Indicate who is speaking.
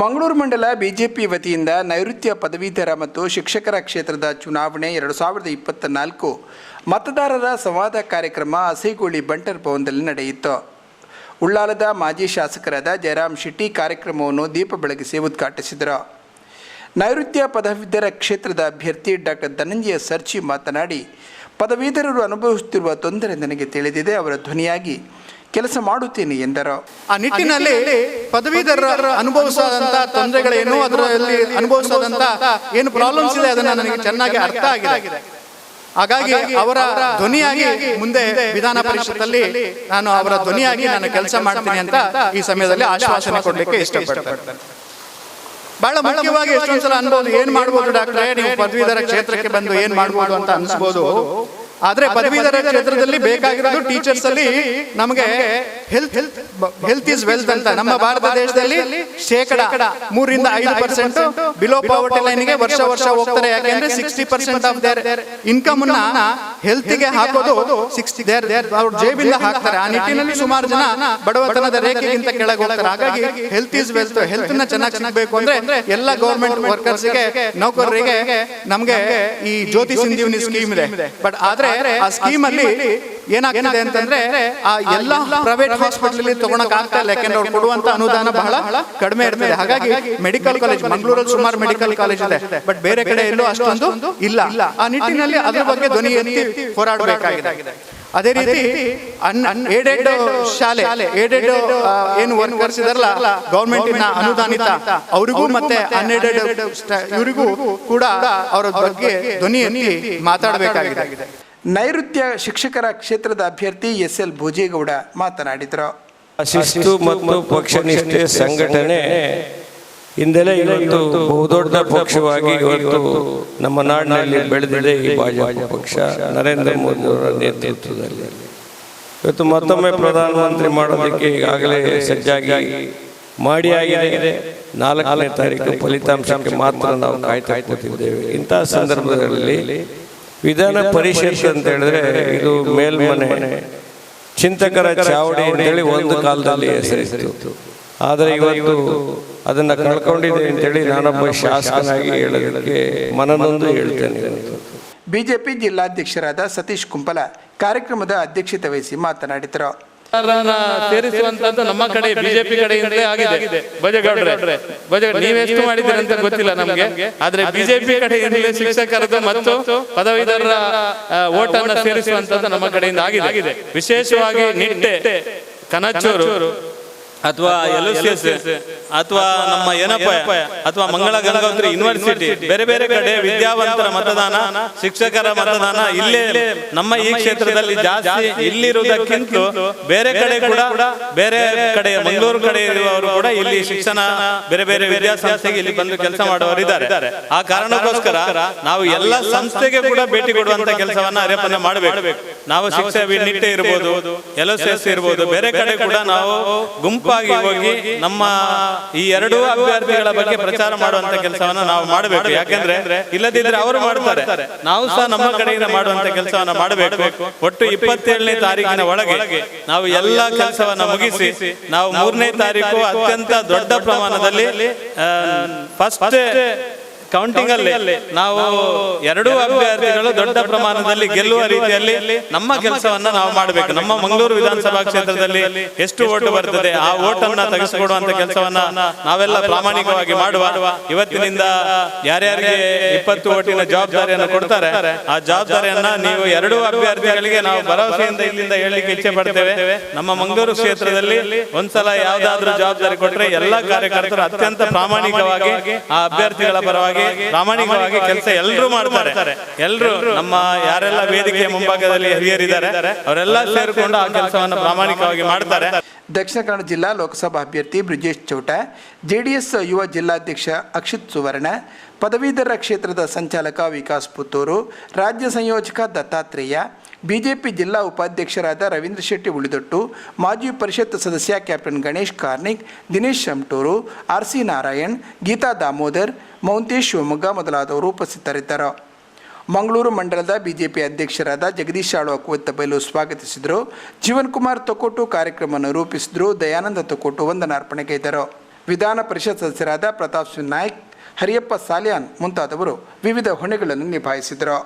Speaker 1: ಮಂಗಳೂರು ಮಂಡಲ ಬಿಜೆಪಿ ವತಿಯಿಂದ ನೈಋತ್ಯ ಪದವೀಧರ ಮತ್ತು ಶಿಕ್ಷಕರ ಕ್ಷೇತ್ರದ ಚುನಾವಣೆ ಎರಡು ಸಾವಿರದ ಇಪ್ಪತ್ತ ನಾಲ್ಕು ಮತದಾರರ ಸಂವಾದ ಕಾರ್ಯಕ್ರಮ ಹಸೇಗೋಳಿ ಬಂಟರ್ ಭವನದಲ್ಲಿ ನಡೆಯಿತು. ಉಳ್ಳಾಲದ ಮಾಜಿ ಶಾಸಕರಾದ ಜಯರಾಮ್ ಶೆಟ್ಟಿ ಕಾರ್ಯಕ್ರಮವನ್ನು ದೀಪ ಬೆಳಗಿಸಿ ಉದ್ಘಾಟಿಸಿದರು. ನೈಋತ್ಯ ಪದವೀಧರ ಕ್ಷೇತ್ರದ ಅಭ್ಯರ್ಥಿ ಡಾಕ್ಟರ್ ಧನಂಜಯ ಸರ್ಚಿ ಮಾತನಾಡಿ, ಪದವೀಧರರು ಅನುಭವಿಸುತ್ತಿರುವ ತೊಂದರೆ ನನಗೆ ತಿಳಿದಿದೆ, ಅವರ ಧ್ವನಿಯಾಗಿ ಕೆಲಸ ಮಾಡುತ್ತೇನೆ ಎಂದರು
Speaker 2: ಆ ನಿಟ್ಟಿನಲ್ಲಿ ಪದವೀಧರರ ಅನುಭವಿಸದಂತ ತೊಂದರೆಗಳೇನು ಅದರಲ್ಲಿ ಅನುಭವಿಸದಂತ ಏನು ಪ್ರಾಬ್ಲಮ್ಸ್ ಇದೆ ಅದನ್ನ ನನಗೆ ಚೆನ್ನಾಗಿ ಅರ್ಥ ಆಗಿದೆ. ಹಾಗಾಗಿ ಅವರ ಧ್ವನಿಯಾಗಿ ಮುಂದೆ ವಿಧಾನ ಪರಿಷತ್ತಲ್ಲಿ ನಾನು ಅವರ ಧ್ವನಿಯಾಗಿ ನಾನು ಕೆಲಸ ಮಾಡ್ತೀನಿ ಅಂತ ಈ ಸಮಯದಲ್ಲಿ ಆಶ್ವಾಸನೆ ಕೊಡಲಿಕ್ಕೆ ಇಷ್ಟಪಡ್ತೇನೆ. ಬಹಳ ಮುಖ್ಯವಾಗಿ ಎಷ್ಟೊಂದ್ಸಲ ಅನ್ಬೋದು ಏನ್ ಮಾಡ್ಬೋದು ಡಾಕ್ಟರ್? ನೀವು ಪದವೀಧರ ಕ್ಷೇತ್ರಕ್ಕೆ ಬಂದು ಏನ್ ಮಾಡ್ಬೋದು ಅಂತ ಅನ್ಸ್ಬೋದು. ಆದ್ರೆ ಪದವೀಧರ ಕ್ಷೇತ್ರದಲ್ಲಿ ಬೇಕಾಗಿರೋದು ಟೀಚರ್ಸ್ ಅಲ್ಲಿ ನಮಗೆ ಹೆಲ್ತ್ ಹೆಲ್ತ್ ಇಸ್ ವೆಲ್ತ್ ಅಂತ. ನಮ್ಮ ಭಾರತ ದೇಶದಲ್ಲಿ ಶೇಕಡ ಮೂರಿಂದ ಐದು ಪರ್ಸೆಂಟ್ ಬಿಲೋ ಪಾವರ್ಟಿ ಲೈನ್ಗೆ ವರ್ಷ ವರ್ಷ ಹೋಗ್ತಾರೆ. ಯಾಕೆಂದ್ರೆ sixty percent of their income ಅನ್ನ ಹೆಲ್ತ್ಗೆ ಹಾಕೋದು ಸಿಕ್ಸ್ಟಿ ಅವ್ರ ಜೇಬಿಂದ ಹಾಕ್ತಾರೆ. ಆ ನಿಟ್ಟಿನಲ್ಲಿ ಸುಮಾರು ಜನ ಬಡವತನದ ರೇಖೆಗಿಂತ ಕೆಳಗೆ ಹೋಗ್ತಾರೆ. ಹಾಗಾಗಿ ಹೆಲ್ತ್ ಇಸ್ ವೆಲ್ತ್ ಹೆಲ್ತ್ನ ಚೆನ್ನಾಗಿ ಸಿಗ್ಬೇಕು ಅಂದ್ರೆ ಎಲ್ಲ ಗೌರ್ಮೆಂಟ್ ವರ್ಕರ್ಸ್ಗೆ ನೌಕರರಿಗೆ ನಮ್ಗೆ ಈ ಜ್ಯೋತಿ ಸಂಜೀವನಿ ಸ್ಕೀಮ್ ಇದೆ. ಬಟ್ ಆದ್ರೆ ಆ ಸ್ಕೀಮ್ ಅಲ್ಲಿ ಏನಾಗ್ತಿದೆ ಅಂತಂದ್ರೆ ಆ ಎಲ್ಲ ಪ್ರೈವೇಟ್ ಹಾಸ್ಪಿಟಲ್ ತಗೊಳಕ್ ಆಗ್ತಾ ಇಲ್ಲ. ಯಾಕೆಂದ್ರೆ ಅವ್ರು ಕೊಡುವಂತ ಅನುದಾನ ಬಹಳ ಕಡಿಮೆ ಇರ್ತದೆ. ಹಾಗಾಗಿ ಮೆಡಿಕಲ್ ಕಾಲೇಜ್ ಮಂಗಳೂರಲ್ಲಿ ಸುಮಾರು ಮೆಡಿಕಲ್ ಕಾಲೇಜ್ ಇದೆ. ಬಟ್ ಬೇರೆ ಕಡೆ ಎಲ್ಲೂ ಅಷ್ಟೊಂದು ಇಲ್ಲ. ಆ ನಿಟ್ಟಿನಲ್ಲಿ ಅದ್ರ ಬಗ್ಗೆ ಧ್ವನಿ ಎತ್ತಿ ಹೋರಾಡಬೇಕಾಗಿದೆ. ಅದೇ ರೀತಿ ಏಡೆಡ್ ಶಾಲೆ ಏಡೆಡ್ ಏನು ವರ್ಕರ್ಸ್ ಇದಾರಲ್ಲ ಗೌರ್ಮೆಂಟ್ ಅನುದಾನಿತ, ಅವರಿಗೂ ಮತ್ತೆ ಅನ್ಎಡೆಡ್ ಇವರಿಗೂ ಕೂಡ ಅವರ ಬಗ್ಗೆ ಧ್ವನಿ ಎತ್ತಿ ಮಾತಾಡಬೇಕಾಗಿದೆ.
Speaker 1: ನೈಋತ್ಯ ಶಿಕ್ಷಕರ ಕ್ಷೇತ್ರದ ಅಭ್ಯರ್ಥಿ ಎಸ್ ಎಲ್ ಭೋಜೇಗೌಡ ಮಾತನಾಡಿದರು.
Speaker 3: ಶಿಸ್ತು ಮತ್ತು ಪಕ್ಷನಿಷ್ಠೆ ಸಂಘಟನೆ ಇಂದಲೇ ಇವತ್ತು ಬಹುದೊಡ್ಡ ಪಕ್ಷವಾಗಿ ಇವತ್ತು ನಮ್ಮ ನಾಡಿನಲ್ಲಿ ಬೆಳೆದಿದೆ ಈ ಭಾಜಪ ಪಕ್ಷ. ನರೇಂದ್ರ ಮೋದಿ ಅವರ ನೇತೃತ್ವದಲ್ಲಿ. ಇವತ್ತು ಮತ್ತೊಮ್ಮೆ ಪ್ರಧಾನಮಂತ್ರಿ ಮಾಡೋದಕ್ಕೆ ಈಗಾಗಲೇ ಸಜ್ಜಾಗಿ ಮಾಡಿ ಆಗಿದೆ. ನಾಲ್ಕನೇ ತಾರೀಕು ಫಲಿತಾಂಶಕ್ಕೆ ಮಾತ್ರ ನಾವು ಕಾಯ್ತಾ ಕೂತಿದ್ದೇವೆ. ಇಂತಹ ಸಂದರ್ಭದಲ್ಲಿ ವಿಧಾನ ಪರಿಷತ್ ಅಂತ ಹೇಳಿದ್ರೆ ಇದು ಮೇಲ್ಮನೆ. ಚಿಂತಕರ ಚಾವಡಿ ಅಂತೇಳಿ ಒಂದು ಕಾಲದಲ್ಲಿ ಹೆಸರಿತ್ತು. ಆದರೆ ಇವತ್ತು ಅದನ್ನ ಕಳ್ಕೊಂಡಿದೆ ಅಂತೇಳಿ ನಾನೊಬ್ಬ ಶಾಸಕನಾಗಿ ಹೇಳೋದಕ್ಕೆ ಮನನೊಂದು ಹೇಳ್ತೇನೆ
Speaker 1: ಬಿಜೆಪಿ ಜಿಲ್ಲಾಧ್ಯಕ್ಷರಾದ ಸತೀಶ್ ಕುಂಪಲ ಕಾರ್ಯಕ್ರಮದ ಅಧ್ಯಕ್ಷತೆ ವಹಿಸಿ ಮಾತನಾಡಿದರು.
Speaker 4: ಸೇರಿಸುವಂತದ್ದು ನಮ್ಮ ಕಡೆ ಬಿಜೆಪಿ ಕಡೆಯಿಂದಲೇ ಆಗಿದೆ. ಬಜೆಗೌಡ್ರೆ ಬಜೆ ನೀವೆಷ್ಟು ಮಾಡಿದ್ದೀರಿ ಅಂತ ಗೊತ್ತಿಲ್ಲ ನಮ್ಗೆ. ಆದ್ರೆ ಬಿಜೆಪಿ ಕಡೆಯಿಂದಲೇ ಶಿಕ್ಷಕರದ್ದು ಮತ್ತು ಪದವೀಧರರ ಅನ್ನ ಸೇರಿಸುವಂತದ್ದು ನಮ್ಮ ಕಡೆಯಿಂದ ಆಗಿದೆ. ವಿಶೇಷವಾಗಿ ನಿಟ್ಟೆ ಕನಚೂರು. ಅಥವಾ ಎಲ್ ಅಥವಾ ನಮ್ಮ ಏನಪ್ಪ ಅಥವಾ ಮಂಗಳ ಗಂಗೋತ್ರಿ ಯೂನಿವರ್ಸಿಟಿ ಬೇರೆ ಬೇರೆ ಕಡೆ ವಿದ್ಯಾವಂತರ ಮತದಾನ ಶಿಕ್ಷಕರ ಮತದಾನ ಇಲ್ಲೇ ನಮ್ಮ ಈ ಕ್ಷೇತ್ರದಲ್ಲಿ ಜಾಸ್ತಿ ಇಲ್ಲಿರುವುದಕ್ಕಿಂತ ಬೇರೆ ಕಡೆ ಕೂಡ ಬೇರೆ ಕಡೆ ಮಂಗಳೂರು ಕಡೆ ಇರುವವರು ಕೂಡ ಇಲ್ಲಿ ಶಿಕ್ಷಣ ಬೇರೆ ಬೇರೆ ವಿದ್ಯಾಸಂಸ್ಥೆಗೆ ಇಲ್ಲಿ ಬಂದು ಕೆಲಸ ಮಾಡುವವರು ಇದ್ದಾರೆ. ಆ ಕಾರಣಕ್ಕೋಸ್ಕರ ನಾವು ಎಲ್ಲ ಸಂಸ್ಥೆಗೆ ಕೂಡ ಭೇಟಿ ಕೊಡುವಂತ ಕೆಲಸವನ್ನ ಅರೆಪನ್ನ ಮಾಡಬೇಕು. ನಾವು ಶಿಕ್ಷೆ ನಿಟ್ಟೆ ಇರ್ಬೋದು ಎಲ್ ಎಸ್ ಇರ್ಬೋದು ಬೇರೆ ಕಡೆ ಕೂಡ ನಾವು ಗುಂಪಾಗಿ ಹೋಗಿ ನಮ್ಮ ಈ ಎರಡು ಅಭ್ಯರ್ಥಿಗಳ ಬಗ್ಗೆ ಪ್ರಚಾರ ಮಾಡುವಂತ ಕೆಲಸವನ್ನ ನಾವು ಮಾಡಬೇಕು. ಯಾಕೆಂದ್ರೆ ಇಲ್ಲದಿದ್ರೆ ಅವರು ಮಾಡ್ತಾರೆ. ನಾವು ಸಹ ನಮ್ಮ ಕಡೆಯಿಂದ ಮಾಡುವಂತ ಕೆಲಸವನ್ನ ಮಾಡಬೇಕು. ಒಟ್ಟು ಇಪ್ಪತ್ತೇಳನೇ ತಾರೀಕಿನ ಒಳಗೆ ನಾವು ಎಲ್ಲ ಕೆಲಸವನ್ನ ಮುಗಿಸಿ ನಾವು ಮೂರನೇ ತಾರೀಕು ಅತ್ಯಂತ ದೊಡ್ಡ ಪ್ರಮಾಣದಲ್ಲಿ ಫಸ್ಟ್ ಕೌಂಟಿಂಗ್ ಅಲ್ಲಿ. ನಾವು ಎರಡೂ ಅಭ್ಯರ್ಥಿಗಳು ದೊಡ್ಡ ಪ್ರಮಾಣದಲ್ಲಿ ಗೆಲ್ಲುವ ರೀತಿಯಲ್ಲಿ ನಮ್ಮ ಕೆಲಸವನ್ನ ನಾವು ಮಾಡಬೇಕು. ನಮ್ಮ ಮಂಗಳೂರು ವಿಧಾನಸಭಾ ಕ್ಷೇತ್ರದಲ್ಲಿ ಎಷ್ಟು ಓಟು ಬರ್ತದೆ ಆ ಓಟನ್ನ ತೆಗೆಸಿಕೊಡುವಂತ ಕೆಲಸವನ್ನ ನಾವೆಲ್ಲ ಪ್ರಾಮಾಣಿಕವಾಗಿ ಮಾಡುವ ಇವತ್ತಿನಿಂದ ಯಾರ್ಯಾರಿಗೆ ಇಪ್ಪತ್ತು ಓಟಿನ ಜವಾಬ್ದಾರಿಯನ್ನು ಕೊಡ್ತಾರೆ ಆ ಜವಾಬ್ದಾರಿಯನ್ನ ನೀವು ಎರಡೂ ಅಭ್ಯರ್ಥಿಗಳಿಗೆ ನಾವು ಭರವಸೆಯಿಂದ ಇಲ್ಲಿಂದ ಹೇಳಲಿಕ್ಕೆ ಇಚ್ಛೆ ಪಡ್ತೇವೆ ನಮ್ಮ ಮಂಗಳೂರು ಕ್ಷೇತ್ರದಲ್ಲಿ ಒಂದ್ಸಲ ಯಾವ್ದಾದ್ರು ಜವಾಬ್ದಾರಿ ಕೊಟ್ರೆ ಎಲ್ಲಾ ಕಾರ್ಯಕರ್ತರು ಅತ್ಯಂತ ಪ್ರಾಮಾಣಿಕವಾಗಿ ಆ ಅಭ್ಯರ್ಥಿಗಳ ಪರವಾಗಿ ಪ್ರಾಮಾಣಿಕವಾಗಿ ಕೆಲಸ ಎಲ್ಲರೂ ಮಾಡ್ತಾರೆ. ಎಲ್ಲರೂ ನಮ್ಮ ಯಾರೆಲ್ಲ ವೇದಿಕೆಯ ಮುಂಭಾಗದಲ್ಲಿ ಹಿರಿಯರಿದ್ದಾರೆ ಅವರೆಲ್ಲ ಸೇರಿಕೊಂಡು ಆ ಕೆಲಸವನ್ನು ಪ್ರಾಮಾಣಿಕವಾಗಿ ಮಾಡ್ತಾರೆ.
Speaker 1: ದಕ್ಷಿಣ ಕನ್ನಡ ಜಿಲ್ಲಾ ಲೋಕಸಭಾ ಅಭ್ಯರ್ಥಿ ಬ್ರಿಜೇಶ್ ಚೌಟ ಜೆಡಿಎಸ್ ಯುವ ಜಿಲ್ಲಾಧ್ಯಕ್ಷ ಅಕ್ಷಿತ್ ಸುವರ್ಣ ಪದವೀಧರ ಕ್ಷೇತ್ರದ ಸಂಚಾಲಕ ವಿಕಾಸ್ ಪುತ್ತೂರು ರಾಜ್ಯ ಸಂಯೋಜಕ ದತ್ತಾತ್ರೇಯ ಬಿಜೆಪಿ ಜಿಲ್ಲಾ ಉಪಾಧ್ಯಕ್ಷರಾದ ರವೀಂದ್ರ ಶೆಟ್ಟಿ ಉಳಿದೊಟ್ಟು ಮಾಜಿ ಪರಿಷತ್ ಸದಸ್ಯ captain Ganesh Karnik Dinesh ಶಂಟೂರು R C Narayan Geeta Damodar Mounthesh Shivamogga ಮೊದಲಾದವರು ಉಪಸ್ಥಿತರಿದ್ದರು. ಮಂಗಳೂರು ಮಂಡಲದ ಬಿಜೆಪಿ ಅಧ್ಯಕ್ಷರಾದ ಜಗದೀಶ್ ಆಳು ಅಕುವತ್ತಬೈಲು ಸ್ವಾಗತಿಸಿದರು. ಜೀವನ್ ಕುಮಾರ್ ತೊಕೋಟು ಕಾರ್ಯಕ್ರಮವನ್ನು ರೂಪಿಸಿದರು. ದಯಾನಂದ ತೊಕೋಟು ವಂದನಾರ್ಪಣೆಗೈದರು ವಿಧಾನ ಪರಿಷತ್ ಸದಸ್ಯರಾದ ಪ್ರತಾಪ್ ಸಿಂಗ್ ನಾಯ್ಕ್, ಹರಿಯಪ್ಪ ಸಾಲಿಯಾನ್ ಮುಂತಾದವರು ವಿವಿಧ ಹೊಣೆಗಳನ್ನು ನಿಭಾಯಿಸಿದರು.